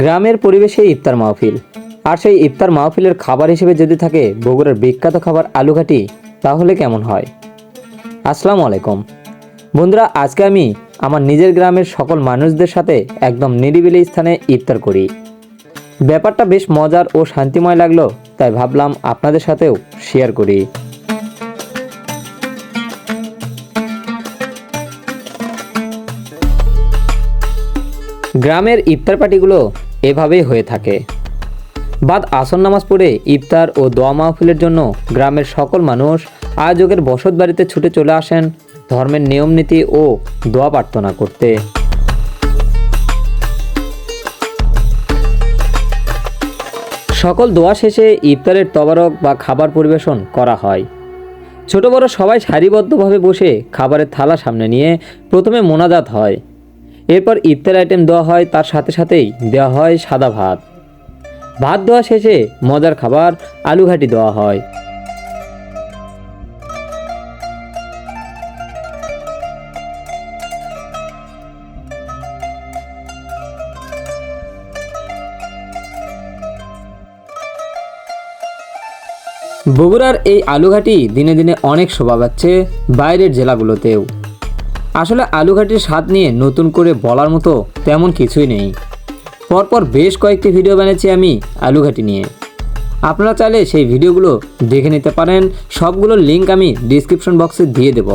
গ্রামের পরিবেশে ইফতার মাহফিল। আর সেই ইফতার মাহফিলের খাবার হিসেবে যদি থাকে বগুড়ার বিখ্যাত খাবার আলুঘাটি, তাহলে কেমন হয়? আসসালামু আলাইকুম। বন্ধুরা, আজকে আমি আমার নিজের গ্রামের সকল মানুষদের সাথে একদম নিরিবিলি স্থানে ইফতার করি। ব্যাপারটা বেশ মজার ও শান্তিময় লাগল, তাই ভাবলাম আপনাদের সাথেও শেয়ার করি। গ্রামের ইফতার পার্টিগুলো এভাবেই হয়ে থাকে। বাদ আসর নামাজ পড়ে ইফতার ও দোয়া মাহফিলের জন্য গ্রামের সকল মানুষ আয়োজকের বসত বাড়িতে ছুটে চলে আসেন ধর্মের নিয়ম নীতি ও দোয়া প্রার্থনা করতে। সকল দোয়া শেষে ইফতারের তবারক বা খাবার পরিবেশন করা হয়। ছোট বড় সবাই সারিবদ্ধভাবে বসে খাবারের থালা সামনে নিয়ে প্রথমে মোনাজাত হয়। এরপর ইফতার আইটেম দেওয়া হয়, তার সাথে সাথেই দেওয়া হয় সাদা ভাত। ভাত দেওয়া শেষে মজার খাবার আলুঘাটি দেওয়া হয়। বগুড়ার এই আলুঘাটি দিনে দিনে অনেক শোভা পাচ্ছে বাইরের জেলাগুলোতেও। আসলে আলুঘাটির স্বাদ নিয়ে নতুন করে বলার মতো তেমন কিছুই নেই। পরপর বেশ কয়েকটি ভিডিও বানিয়েছি আমি আলুঘাটি নিয়ে। আপনারা চাইলে সেই ভিডিওগুলো দেখে নিতে পারেন, সবগুলোর লিঙ্ক আমি ডিসক্রিপশন বক্সে দিয়ে দেব।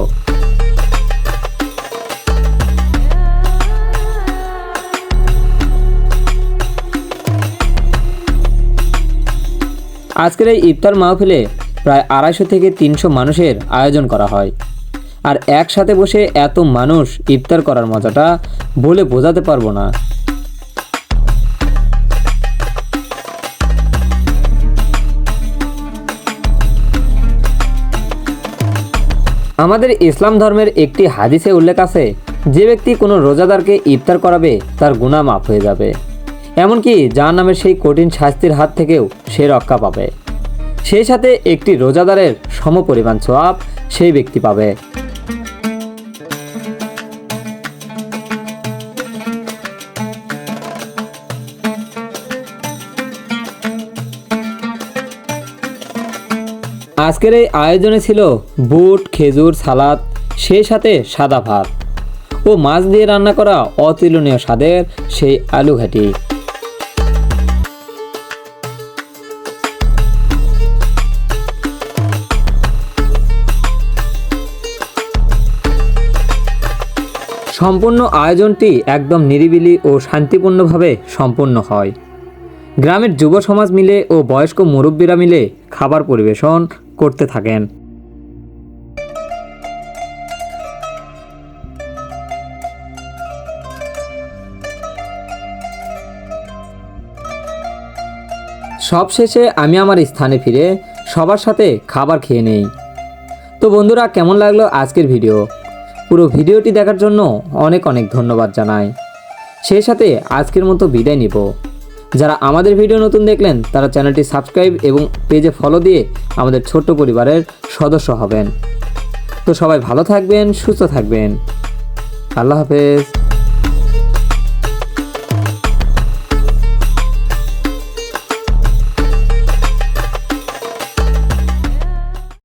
আজকের এই ইফতার মাহফিলে প্রায় আড়াইশো থেকে তিনশো মানুষের আয়োজন করা হয়। আর একসাথে বসে এত মানুষ ইফতার করার মজাটা বলে বোঝাতে পারব না। আমাদের ইসলাম ধর্মের একটি হাদিসে উল্লেখ আছে, যে ব্যক্তি কোনো রোজাদারকে ইফতার করাবে, তার গুনাহ মাফ হয়ে যাবে। এমনকি যার নামের সেই কঠিন শাস্তির হাত থেকেও সে রক্ষা পাবে। সেই সাথে একটি রোজাদারের সমপরিমাণ সোয়াব সেই ব্যক্তি পাবে। আজকের এই আয়োজনে ছিল বুট, খেজুর, সালাদ সেই সাথে সাদা ভাত ও মাছ দিয়ে রান্না করা অতুলনীয় স্বাদের সেই আলু ঘাটি। সম্পূর্ণ আয়োজনটি একদম নিরিবিলি ও শান্তিপূর্ণভাবে সম্পন্ন হয়। গ্রামের যুব সমাজ মিলে ও বয়স্ক মুরব্বীরা মিলে খাবার পরিবেশন করতে থাকেন। সবশেষে আমি আমার স্থানে ফিরে সবার সাথে খাবার খেয়ে নেই। তো বন্ধুরা, কেমন লাগল আজকের ভিডিও? পুরো ভিডিওটি দেখার জন্য অনেক অনেক ধন্যবাদ জানাই। সেই সাথে আজকের মতো বিদায় নিব। যারা আমাদের ভিডিও নতুন দেখলেন, তারা চ্যানেলটি সাবস্ক্রাইব এবং পেজে ফলো দিয়ে আমাদের ছোট্ট পরিবারের সদস্য হবেন। তো সবাই ভালো থাকবেন, সুস্থ থাকবেন। আল্লাহ হাফেজ।